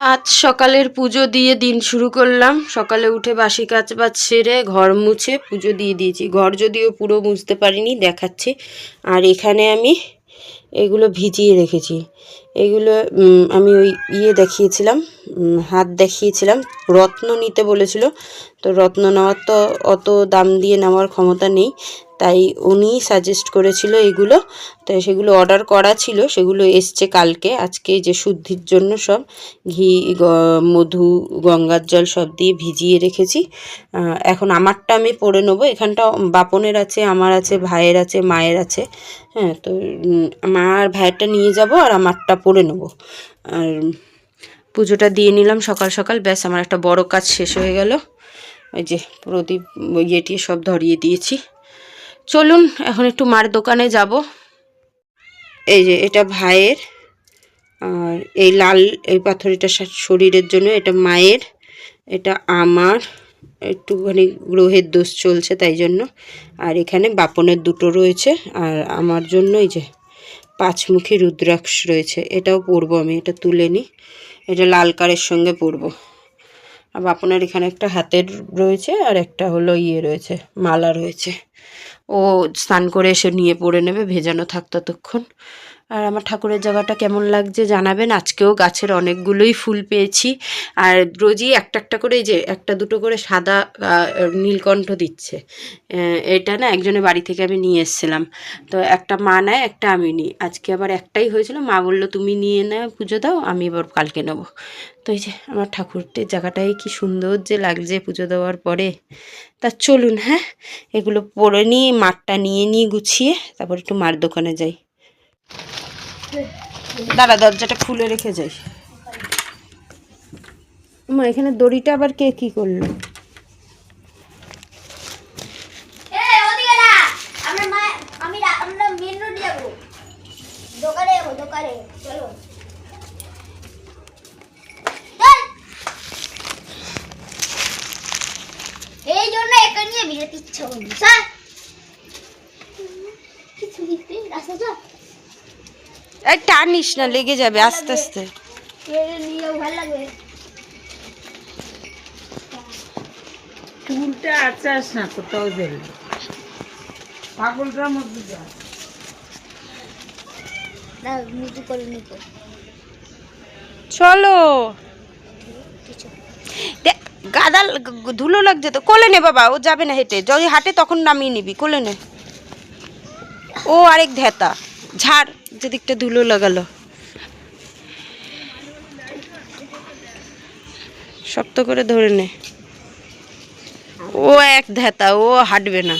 আজ সকালের পুজো দিয়ে দিন শুরু করলাম। সকালে উঠে বাসি কাজ বাজ সেরে ঘর মুছে পুজো দিয়ে দিয়েছি। ঘর যদিও পুরো মুছতে পারিনি, দেখাচ্ছি। আর এখানে আমি এগুলো ভিজিয়ে রেখেছি। এগুলো আমি ওই ইয়ে দেখিয়েছিলাম হাত দেখিয়েছিলাম। রত্ন নিতে বলেছিল। তো রত্ন নেওয়ার তো অত দাম দিয়ে নেওয়ার ক্ষমতা নেই। তাই উনি সাজেস্ট করেছিল এগুলো। তাই সেগুলো অর্ডার করা ছিল, সেগুলো এসছে কালকে। আজকে যে শুদ্ধির জন্য সব ঘি মধু, গঙ্গার জল সব দিয়ে ভিজিয়ে রেখেছি। এখন আমারটা আমি পরে নেব। এখানটা বাপনের আছে, আমার আছে, ভাইয়ের আছে, মায়ের আছে। হ্যাঁ তো আমার ভাইয়েরটা নিয়ে যাব আর আমারটা পরে নেব। আর পুজোটা দিয়ে নিলাম সকাল সকাল। ব্যাস, আমার একটা বড় কাজ শেষ হয়ে গেল। ওই যে প্রদীপ ইয়ে টিয়ে সব ধরিয়ে দিয়েছি। চলুন, এখন একটু মার দোকানে যাব। এই যে, এটা ভাইয়ের, আর এই লাল এই পাথরিটা শরীরের জন্য এটা মায়ের, এটা আমার, একটুখানি গ্রহের দোষ চলছে তাই জন্য। আর এখানে বাপনের দুটো রয়েছে, আর আমার জন্য এই যে পাঁচমুখী রুদ্রাক্ষ রয়েছে, এটাও পরবো আমি, এটা তুলে নিই এটা লাল কারের সঙ্গে পরবো। আর বাপনের এখানে একটা হাতের রয়েছে, আর একটা হলো ইয়ে রয়েছে, মালা রয়েছে। ও স্নান করে এসে নিয়ে পড়ে নেবে ভেজানো থাক ততক্ষণ। আর আমার ঠাকুরের জায়গাটা কেমন লাগছে জানাবেন। আজকেও গাছের অনেকগুলোই ফুল পেয়েছি। আর রোজই একটা একটা করে যে একটা দুটো করে সাদা নীলকণ্ঠ দিচ্ছে। এটা না একজনের বাড়ি থেকে আমি নিয়ে এসেছিলাম। তো একটা মা নেয়, একটা আমি নিই। আজকে আবার একটাই হয়েছিল। মা বলল, তুমি নিয়ে নাও, পুজো দাও, আমি এবার কালকে নেব। তো এই যে আমার ঠাকুরটির জায়গাটাই কি সুন্দর যে লাগছে পুজো দেওয়ার পরে। তা চলুন হ্যাঁ? এগুলো পরে নিয়ে মাঠটা নিয়ে নিয়ে গুছিয়ে, তারপর একটু মার দোকানে যাই। দাঁড়া দরজাটা খুলে রেখে যাই। মা এখানে দড়িটা আবার কে কি করল? এই, ওদিকে মা- আমি রা- আমরা মেন যাব। দোকানে যাব দোকানে। চলো। এই! জন্য একে নিয়ে বিরতি ইচ্ছা স্যার কিছু দিতে রাস্তা চল এই টানিস না লেগে যাবে আস্তে আস্তে। চুলটা আচাস না কোথাও পাগলটার মধ্যে যা। চলো। গাদা ধুলো লাগছে তো কোলে নে বাবা ও যাবে না হেঁটে। যদি হাঁটে তখন নামিয়ে নিবি কোলে নে। ও আরেক ধেতা ঝাড়। যেদিকটা ধুলো লাগালো। শক্ত করে ধরে নে। ও এক ধ্যাতা ও হাঁটবে না।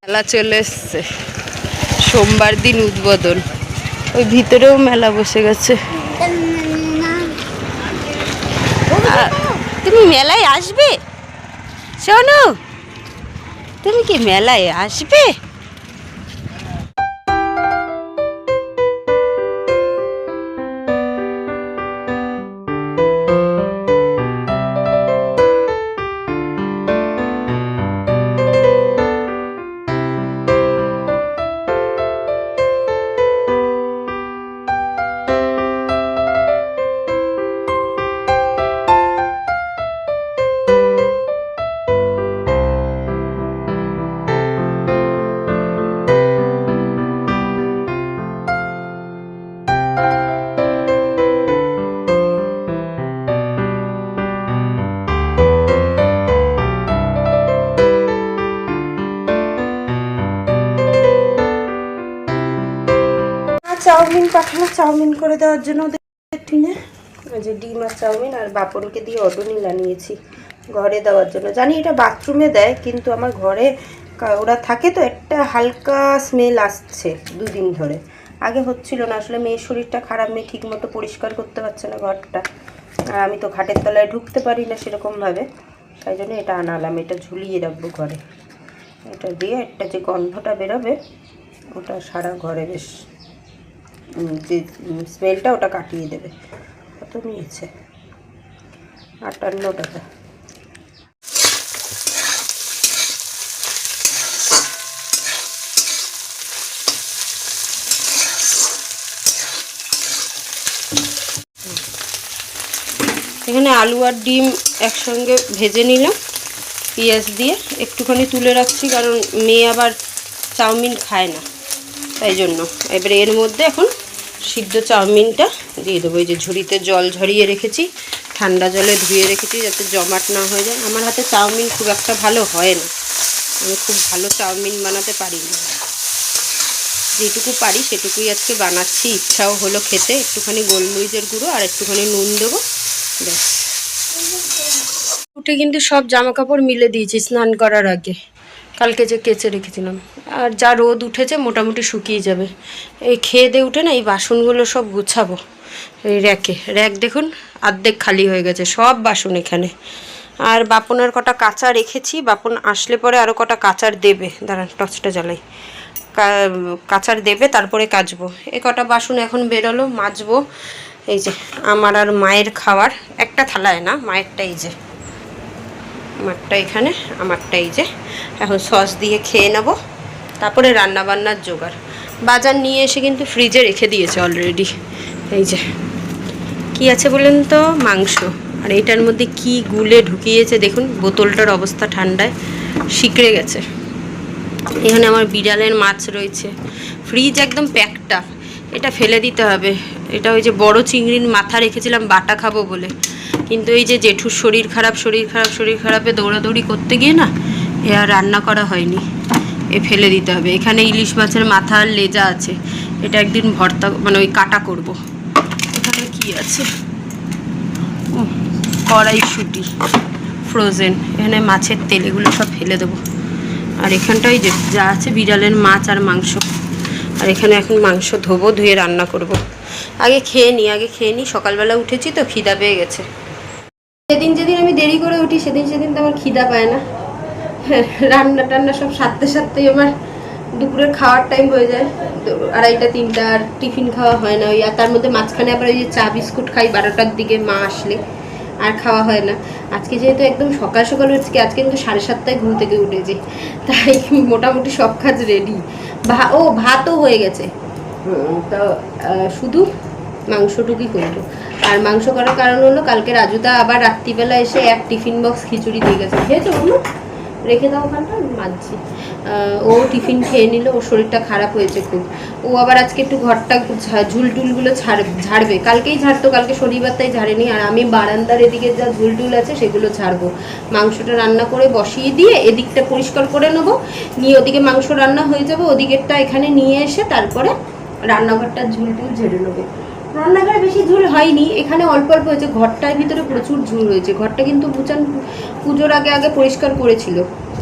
মেলা চলে এসছে। সোমবার দিন উদ্বোধন। ওই ভিতরেও মেলা বসে গেছে। তুমি মেলায় আসবে? শোনো, তুমি কি মেলায় আসবে? চাউমিন করে দেওয়ার জন্য ওদের টিনে? যে ডিম আর চাউমিন আর বাপনকে দিয়ে অটো অডনিল আনিয়েছি ঘরে দেওয়ার জন্য। জানি এটা বাথরুমে দেয়, কিন্তু আমার ঘরে ওরা থাকে তো, একটা হালকা স্মেল আসছে দুদিন ধরে। আগে হচ্ছিল না, আসলে মেয়ের শরীরটা খারাপ, মেয়ে ঠিক মতো পরিষ্কার করতে পারছে না ঘরটা। আর আমি তো খাটের তলায় ঢুকতে পারি না সেরকমভাবে। তাই জন্য এটা আনালাম, এটা ঝুলিয়ে রাখব ঘরে। এটা দিয়ে একটা যে গন্ধটা বেরোবে, ওটা সারা ঘরে বেশ যে স্মেলটা ওটা কাটিয়ে দেবে। কত নিয়েছে। আটান্ন টাকা এখানে আলু আর ডিম একসঙ্গে ভেজে নিলাম পেঁয়াজ দিয়ে। একটুখানি তুলে রাখছি, কারণ মেয়ে আবার চাউমিন খায় না, তাই জন্য। এবারে এর মধ্যে এখন সিদ্ধ চাউমিনটা দিয়ে দেবো। এই যে ঝুড়িতে জল ঝরিয়ে রেখেছি, ঠান্ডা জলে ধুয়ে রেখেছি যাতে জমাট না হয়ে যায়। আমার হাতে চাউমিন খুব একটা ভালো হয় না। আমি খুব ভালো চাউমিন বানাতে পারি না। যেটুকু পারি সেটুকুই আজকে বানাচ্ছি। ইচ্ছাও হলো খেতে। একটুখানি গোলমরিচের গুঁড়ো আর একটুখানি নুন দেবো। ব্যাস। উঠে কিন্তু সব জামা কাপড় মিলে দিয়েছি স্নান করার আগে। কালকে যে কেচে রেখেছিলাম। আর যা রোদ উঠেছে মোটামুটি শুকিয়ে যাবে। এই খেয়ে দিয়ে উঠে না এই বাসনগুলো সব গুছাবো। এই র্যাকে। র্যাক দেখুন, আর্ধেক খালি হয়ে গেছে, সব বাসন এখানে। আর বাপনের কটা কাঁচা রেখেছি, বাপন আসলে পরে আরও কটা কাঁচার দেবে। দাঁড়ান, টর্চটা জ্বালাই। কাঁচার দেবে, তারপরে কাচবো। এ কটা বাসন এখন বেরোলো, মাজবো। এই যে, আমার আর মায়ের খাওয়ার। একটা থালায় না, মায়েরটা এই যে। আমারটা এখানে, আমারটা এই যে। এখন সস দিয়ে খেয়ে নেব। তারপরে রান্না বান্নার জোগাড়। বাজার নিয়ে এসে কিন্তু ফ্রিজে রেখে দিয়েছে অলরেডি এই যে। কি আছে বলেন তো? মাংস। আর এটার মধ্যে কি গুলে ঢুকিয়েছে দেখুন, বোতলটার অবস্থা ঠান্ডায় শিকড়ে গেছে। এখানে আমার বিড়ালের মাছ রয়েছে। ফ্রিজ একদম প্যাকটা এটা ফেলে দিতে হবে। এটা ওই যে বড় চিংড়ির মাথা রেখেছিলাম, বাটা খাব বলে। কিন্তু এই যে জেঠুর শরীর খারাপ শরীর খারাপ শরীর খারাপে দৌড়াদৌড়ি করতে গিয়ে না এ আর রান্না করা হয়নি। এ ফেলে দিতে হবে। এখানে ইলিশ মাছের মাথা আর লেজা আছে। এটা একদিন ভর্তা মানে ওই কাটা করব। এখানে কি আছে? উহ, কড়াইশুঁটি ফ্রোজেন এখানে মাছের তেল এগুলো সব ফেলে দেবো। আর এখানটাই যে যা আছে বিড়ালের মাছ আর মাংস। আর এখানে এখন মাংস ধোবো ধুয়ে রান্না করব। আগে খেয়ে নিই আগে খেয়ে নিই সকালবেলা উঠেছি তো খিদা পেয়ে গেছে। সেদিন যেদিন আমি দেরি করে উঠি, সেদিন সেদিন তো আমার খিদা পায় না। রান্না টান্না সব সারতে সারতেই আমার দুপুরের খাওয়ার টাইম হয়ে যায়। আড়াইটা, তিনটা আর টিফিন খাওয়া হয় না। ওই আর তার মধ্যে মাঝখানে আবার ওই যে চা, বিস্কুট খাই, বারোটার দিকে মা আসলে আর খাওয়া হয় না। আজকে যেহেতু একদম সকাল সকাল উঠছি, আজকে কিন্তু সাড়ে সাতটায় ঘুম থেকে উঠেছি। তাই মোটামুটি সব কাজ রেডি ভা ও, ভাতও হয়ে গেছে। তো শুধু মাংসটুকুই করব আর মাংস করার কারণ হলো কালকে রাজুদা আবার রাত্রিবেলা এসে এক টিফিন বক্স খিচুড়ি দিয়ে গেছে। খেয়েছো মামা রেখে দাও ওখানটা আহ, ও টিফিন খেয়ে নিল ওর শরীরটা খারাপ হয়েছে খুব। ও আবার আজকে একটু ঘরটা ঝুলটুলগুলো ছাড় ঝাড়বে। কালকেই ঝাড়তো কালকে শনিবার তাই ঝাড়েনি। আর আমি বারান্দার এদিকে যা ঝুলটুল আছে সেগুলো ছাড়বো মাংসটা রান্না করে বসিয়ে দিয়ে এদিকটা পরিষ্কার করে নেব। নিয়ে ওদিকে মাংস রান্না হয়ে যাবে। ওদিকেরটা এখানে নিয়ে এসে তারপরে রান্নাঘরটা ঝুলটুল ঝেড়ে নেব। রান্নাঘরে বেশি ঝুল হয়নি। এখানে অল্প অল্প হয়েছে। ঘরটার ভিতরে প্রচুর ঝুল হয়েছে ঘরটা কিন্তু বুচান পুজোর আগে আগে পরিষ্কার করেছিল।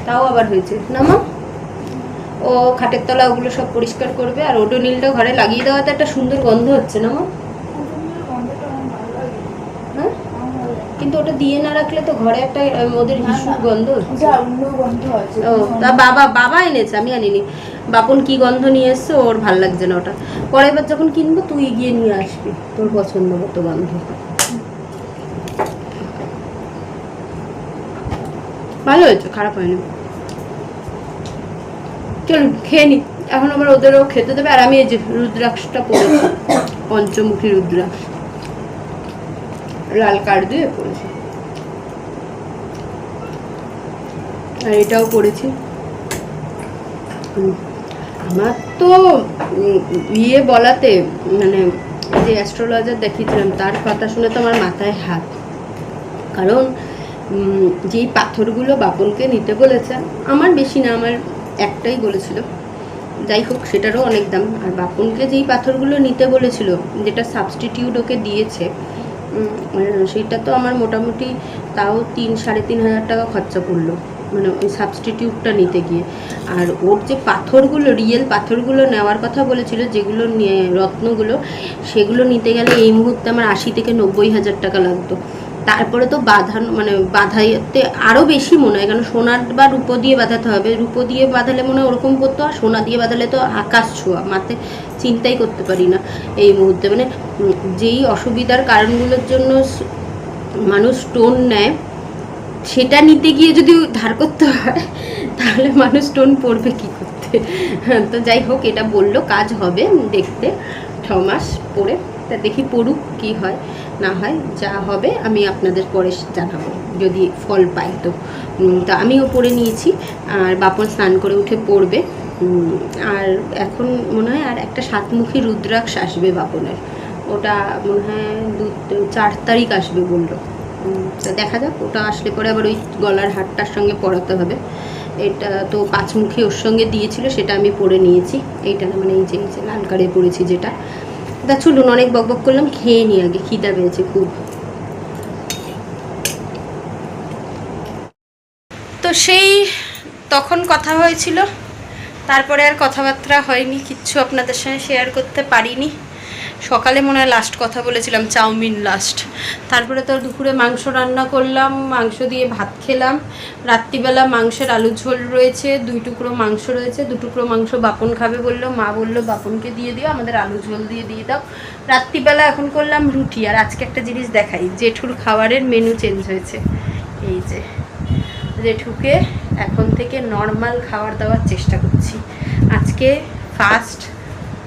তাও আবার হয়েছে। না, মা? ও খাটের তলা ওগুলো সব পরিষ্কার করবে। আর ওডোনিলটা ঘরে লাগিয়ে দেওয়াতে একটা সুন্দর গন্ধ হচ্ছে, না, মা হ্যাঁ কিন্তু ওটা দিয়ে না রাখলে তো ঘরে একটা ওদের হিসু গন্ধ ও তা বাবা বাবা এনেছে আমি আনিনি। বাপন কি গন্ধ নিয়ে এসছে ওর ভালো লাগছে না ওটা। পরের বার যখন কিনবো তুই গিয়ে নিয়ে আসবি তোর পছন্দ মতো গন্ধ। ভালো হয়েছে খারাপ হয়নি। চলুন খেয়ে নি। এখন আবার ওদেরও খেতে দেবে আর আমি এই যে রুদ্রাক্ষটা পরেছি পঞ্চমুখী রুদ্রাক্ষ। লাল কার্ড দিয়ে পরেছি আর এটাও পড়েছি। আমার তো ইয়ে বলাতে মানে যে অ্যাস্ট্রোলজার দেখিয়েছিলাম, তার কথা শুনে তো আমার মাথায় হাত। কারণ যেই পাথরগুলো বাপনকে নিতে বলেছে, আমার বেশি না, আমার একটাই বলেছিল। যাই হোক, সেটারও অনেক দাম। আর বাপনকে যেই পাথরগুলো নিতে বলেছিল, যেটা সাবস্টিটিউট ওকে দিয়েছে সেটা তো আমার মোটামুটি তাও তিন, সাড়ে তিন হাজার টাকা খরচা পড়ল মানে ওই সাবস্টিটিউটটা নিতে গিয়ে। আর ওর যে পাথরগুলো রিয়েল পাথরগুলো নেওয়ার কথা বলেছিল, যেগুলো রত্নগুলো, সেগুলো নিতে গেলে এই মুহূর্তে আমার আশি থেকে নব্বই হাজার টাকা লাগতো। তারপরে তো বাঁধানো মানে বাঁধাইতে আরও বেশি মনে হয়, কারণ সোনার বা রূপো দিয়ে বাঁধাতে হবে। রূপো দিয়ে বাঁধালে মনে হয় ওরকম করতো, আর সোনা দিয়ে বাঁধালে তো আকাশ ছোঁয়া, মাথায় চিন্তাই করতে পারি না এই মুহূর্তে। মানে যেই অসুবিধার কারণগুলোর জন্য মানুষ স্টোন নেয়, সেটা নিতে গিয়ে যদি ধার করতে হয়, তাহলে মানুষ স্টোন পড়বে কি করতে? তো যাই হোক, এটা বলল, কাজ হবে দেখতে, ছ মাস পরে। তা দেখি পড়ুক কি হয়, না হয়, যা হবে আমি আপনাদের পরে জানাব, যদি ফল পাই তো। তা আমিও পড়ে নিয়েছি, আর বাপন স্নান করে উঠে পড়বে। আর এখন মনে হয় আর একটা সাতমুখী রুদ্রাক্ষ আসবে বাপনের। ওটা মনে হয় দু, চার তারিখ আসবে বলল। তো দেখা যাক, ওটা আসলে পরে আবার ওই গলার হারটার সঙ্গে পরাতে হবে। এটা তো পাঁচমুখী ওর সঙ্গে দিয়েছিল, সেটা আমি পরে নিয়েছি। এইটা মানে এই যে এই যে লাল কারে পড়েছি যেটা। তা চলুন, অনেক বকবক করলাম, খেয়ে নিই আগে, খিদা পেয়েছে খুব। তো সেই তখন কথা হয়েছিল তারপরে আর কথাবার্তা হয়নি, কিচ্ছু আপনাদের সঙ্গে শেয়ার করতে পারিনি। সকালে মনে হয় লাস্ট কথা বলেছিলাম, চাউমিন লাস্ট তারপরে তো দুপুরে মাংস রান্না করলাম, মাংস দিয়ে ভাত খেলাম। রাত্রিবেলা মাংসের আলু ঝোল রয়েছে, দুই টুকরো মাংস রয়েছে, দু টুকরো মাংস বাপন খাবে বলল, মা বলল, বাপনকে দিয়ে দিও, আমাদের আলু ঝোল দিয়ে দিয়ে দাও। রাত্রিবেলা এখন করলাম রুটি, আর আজকে একটা জিনিস দেখাই, জেঠুর খাবারের মেনু চেঞ্জ হয়েছে। এই যে। জেঠুকে এখন থেকে নর্মাল খাবার দাওয়ার চেষ্টা করছি। আজকে ফার্স্ট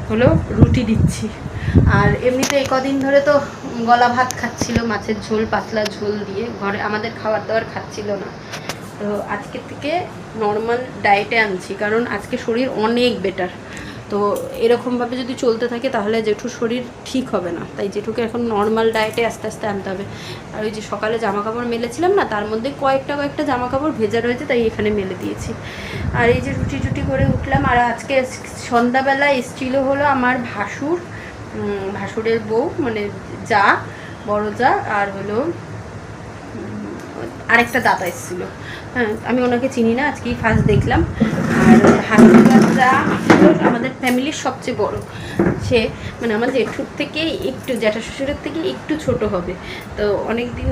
হলো রুটি দিচ্ছি। আর এমনিতে এই কদিন ধরে তো গলা ভাত খাচ্ছিল, মাছের ঝোল, পাতলা ঝোল দিয়ে। ঘরে আমাদের খাবার দাবার খাচ্ছিল না। তো আজকে থেকে নর্মাল ডায়েটে আনছি, কারণ আজকে শরীর অনেক বেটার তো এরকমভাবে যদি চলতে থাকে তাহলে জেঠুর শরীর ঠিক হবে না। তাই জেঠুকে এখন নর্মাল ডায়েটে আস্তে আস্তে আনতে হবে। আর ওই যে সকালে জামা কাপড় মেলেছিলাম না, তার মধ্যে কয়েকটা কয়েকটা জামা কাপড় ভেজা রয়েছে, তাই এখানে মেলে দিয়েছি। আর এই যে রুটি টুটি করে উঠলাম, আর আজকে সন্ধ্যাবেলা এসছিল হলো আমার ভাসুর ভাসুরের বউ মানে যা, বড় যা, আর হলো আরেকটা দাদা এসেছিল। হ্যাঁ আমি ওনাকে চিনি না, আজকেই ফার্স্ট দেখলাম। আর হাসপাতালটা আমাদের ফ্যামিলির সবচেয়ে বড়। সে মানে আমার জেঠুর থেকে একটু, জ্যাঠা শ্বশুরের থেকে একটু ছোট হবে। তো অনেক দিন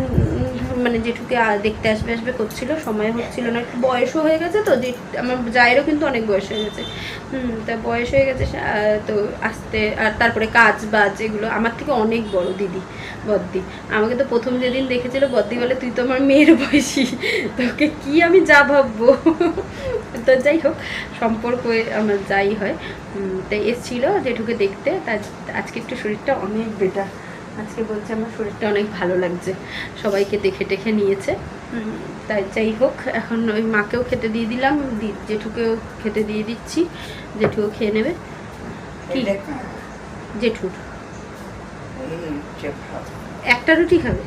মানে জেঠুকে দেখতে আসবে আসবে করছিল, সময় হচ্ছিল না। একটু বয়সও হয়ে গেছে তো যে আমার জায়েরও কিন্তু অনেক বয়স হয়ে গেছে। হুম, তা বয়স হয়ে গেছে তো আসতে, আর তারপরে কাজ বাজ এগুলো, আমার থেকে অনেক বড় দিদি, বদ্দি। আমাকে তো প্রথম যেদিন দেখেছিল, বদ্দি বলে, তুই তো আমার মেয়ের বয়সী, তোকে কি আমি যা ভাববো? তো যাই হোক সম্পর্ক আমার যাই হয়। তাই এসছিল জেঠুকে দেখতে তা আজকে একটু শরীরটা অনেক বেটার আজকে বলছে আমার শরীরটা অনেক ভালো লাগছে। সবাইকে দেখে টেখে নিয়েছে। তাই যাই হোক এখন ওই মাকেও খেতে দিয়ে দিলাম। জেঠুকেও খেতে দিয়ে দিচ্ছি। জেঠুও খেয়ে নেবে। কি? জেঠুর একটা রুটি খাবে?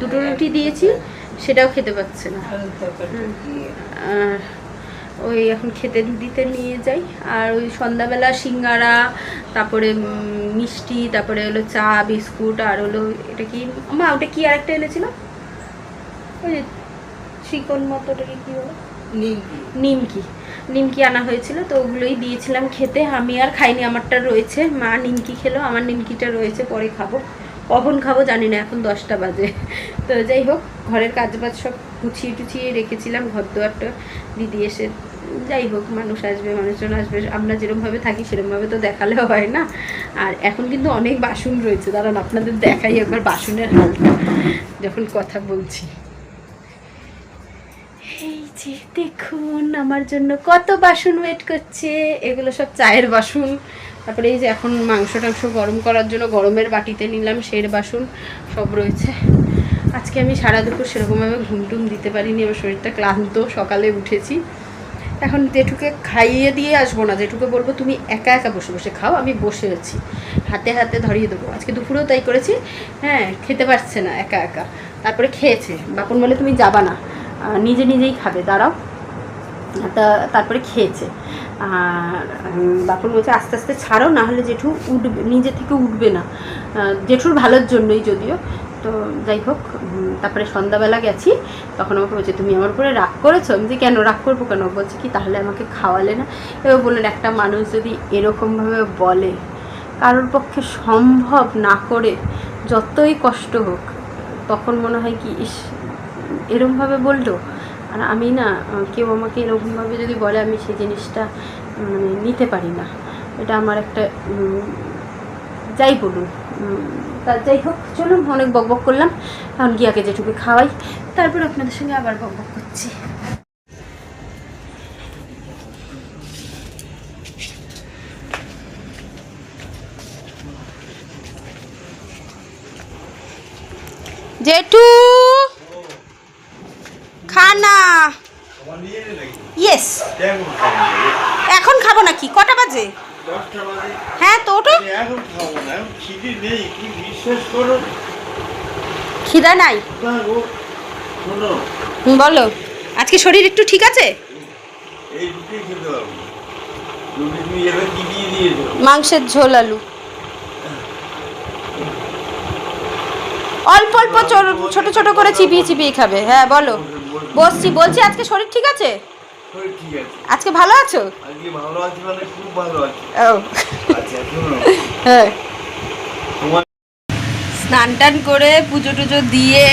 দুটো রুটি দিয়েছি সেটাও খেতে পাচ্ছে না। আর ওই এখন খেতে দিতে নিয়ে যাই। আর ওই সন্ধ্যাবেলা সিঙ্গারা তারপরে মিষ্টি তারপরে হলো চা বিস্কুট আর হলো এটা কি? মা ওটা কি আর একটা এনেছিল? ওই যে চিকন মতো ওটাকে কি বলো? নিমকি। নিমকি। আনা হয়েছিল তো ওগুলোই দিয়েছিলাম খেতে। আমি আর খাইনি আমারটা রয়েছে। মা নিমকি খেলো আমার নিমকিটা রয়েছে পরে খাব। কখন খাব জানি না এখন দশটা বাজে। তো যাই হোক ঘরের কাজ বাজ সব গুছিয়ে টুছিয়ে রেখেছিলাম ঘর দোয়ারটা দিদি এসে যাই হোক, মানুষ আসবে, মানুষজন আসবে, আমরা যেরকমভাবে থাকি সেরকমভাবে তো দেখালে হয় না। আর এখন কিন্তু অনেক বাসন রয়েছে, দাঁড়ান আপনাদের দেখাই একবার বাসনের হালটা, যখন কথা বলছি। এই যে দেখুন, আমার জন্য কত বাসন ওয়েট করছে। এগুলো সব চায়ের বাসন। তারপরে এই যে এখন মাংস টাংস গরম করার জন্য গরমের বাটিতে নিলাম সের বাসন, সব রয়েছে। আজকে আমি সারা দুপুর সেরকমভাবে ঘুম টুম দিতে পারিনি, আমার শরীরটা ক্লান্ত, সকালে উঠেছি। এখন জেঠুকে খাইয়ে দিয়ে আসব না। জেঠুকে বলব, তুমি একা একা বসে বসে খাও, আমি বসে আছি। হাতে হাতে ধরিয়ে দেবো। আজকে দুপুরেও তাই করেছি। হ্যাঁ খেতে পারছে না একা একা। তারপরে খেয়েছে। বাপন বলে, তুমি যাবা না। নিজে নিজেই খাবে, দাঁড়াও। তা, তারপরে খেয়েছে। আর বাপন বলছে, আস্তে আস্তে ছাড়ো, না হলে জেঠু উঠবে, নিজে থেকে উঠবে না। জেঠুর ভালোর জন্যই যদিও। তো যাই হোক তারপরে সন্ধ্যাবেলা গেছি। তখন আমাকে বলছে, তুমি আমার উপরে রাগ করেছ? আমি যে কেন রাগ করব কেন? বলছে, কি তাহলে আমাকে খাওয়ালে না? এবার বললেন, একটা মানুষ যদি এরকমভাবে বলে, কারোর পক্ষে সম্ভব না করে, যতই কষ্ট হোক, তখন মনে হয় কি, ইস এরমভাবে বলল? আর আমি না, কেউ আমাকে এরকমভাবে যদি বলে, আমি সেই জিনিসটা মানে নিতে পারি না। এটা আমার একটা যাই বলুন তা যাই হোক চলুন অনেক বকবক করলাম। এখন গিয়াকে যেটুকু খাওয়াই। তারপর আপনাদের সঙ্গে আবার বকবক করছি। জেঠু! খানা এখন খাব নাকি? কটা বাজে? হ্যাঁ তো ওটো এখন খাব না খিদে নেই বলো। আজকে শরীর একটু ঠিক আছে? মাংসের ঝোল আলু। অল্প অল্প ছোট ছোট করে চিপিয়ে চিপিয়ে খাবে। হ্যাঁ বলো। বসছি বলছি আজকে শরীর ঠিক আছে? আজকে ভালো আছো? আজকে ভালো আছি মানে খুব ভালো আছি। ও। আচ্ছা হ্যাঁ। স্নান টান করে পুজো টুজো দিয়ে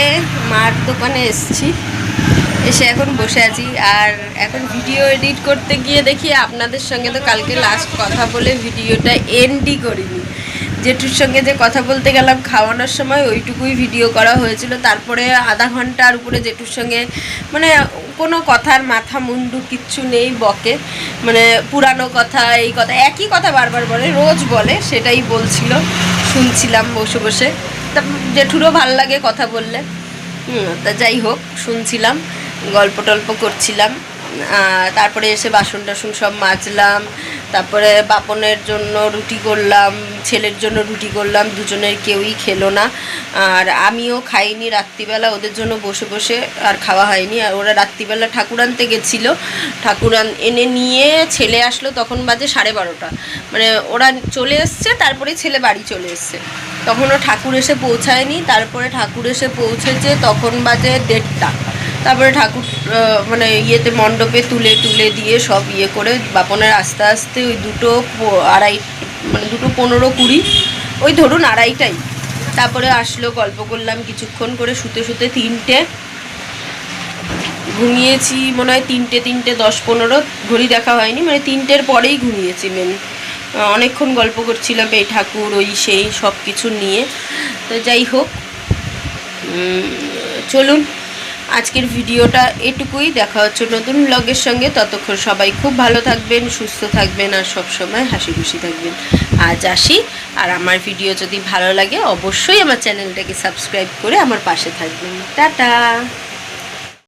মার দোকানে এসছি। এসে এখন বসে আছি। আর এখন ভিডিও এডিট করতে গিয়ে দেখি আপনাদের সঙ্গে তো কালকে লাস্ট কথা বলে ভিডিওটা এন্ডই করিনি। জেঠুর সঙ্গে যে কথা বলতে গেলাম, খাওয়ানোর সময় ওইটুকুই ভিডিও করা হয়েছিল। তারপরে আধা ঘণ্টার উপরে জেঠুর সঙ্গে মানে কোনো কথার মাথা মুন্ডু কিচ্ছু নেই বকে। মানে পুরানো কথা, এই কথা, একই কথা বারবার বলে, রোজ বলে, সেটাই বলছিল, শুনছিলাম বসে বসে। তা জেঠুরও ভালো লাগে কথা বললে। তা যাই হোক, শুনছিলাম, গল্প টল্প করছিলাম। তারপরে এসে বাসন টাসন সব মাজলাম, তারপরে বাপনের জন্য রুটি করলাম, ছেলের জন্য রুটি করলাম, দুজনের কেউই খেলো না। আর আমিও খাইনি রাত্রিবেলা, ওদের জন্য বসে বসে আর খাওয়া হয়নি। আর ওরা রাত্রিবেলা ঠাকুর আনতে গেছিল। ঠাকুর এনে নিয়ে ছেলে আসলো তখন বাজে সাড়ে বারোটা। মানে ওরা চলে এসছে, তারপরে ছেলে বাড়ি চলে এসছে। তখনও ঠাকুর এসে পৌঁছায়নি, তারপরে ঠাকুর এসে পৌঁছেছে তখন বাজে দেড়টা। তারপরে ঠাকুর মানে ইয়েতে মণ্ডপে তুলে তুলে দিয়ে সব ইয়ে করে বাপনের আস্তে আস্তে ওই দুটো আড়াই মানে দুটো পনেরো কুড়ি, ওই ধরুন আড়াইটাই। তারপরে আসলো গল্প করলাম কিছুক্ষণ করে শুতে শুতে তিনটে। ঘুমিয়েছি মনে হয় তিনটে তিনটে, দশ, পনেরো, ঘড়ি দেখা হয়নি মানে তিনটের পরেই ঘুমিয়েছি মেন অনেকক্ষণ গল্প করছিলাম এই ঠাকুর, ওই সেই সব কিছু নিয়ে। তো যাই হোক চলুন। আজকের ভিডিওটা এটুকুই। দেখা হচ্ছে নতুন ব্লগের সঙ্গে। ততক্ষণ সবাই খুব ভালো থাকবেন, সুস্থ থাকবেন আর সবসময় হাসি খুশি থাকবেন। আজ আসি। আর আমার ভিডিও যদি ভালো লাগে, অবশ্যই আমার চ্যানেলটাকে সাবস্ক্রাইব করে আমার পাশে থাকবেন। টাটা!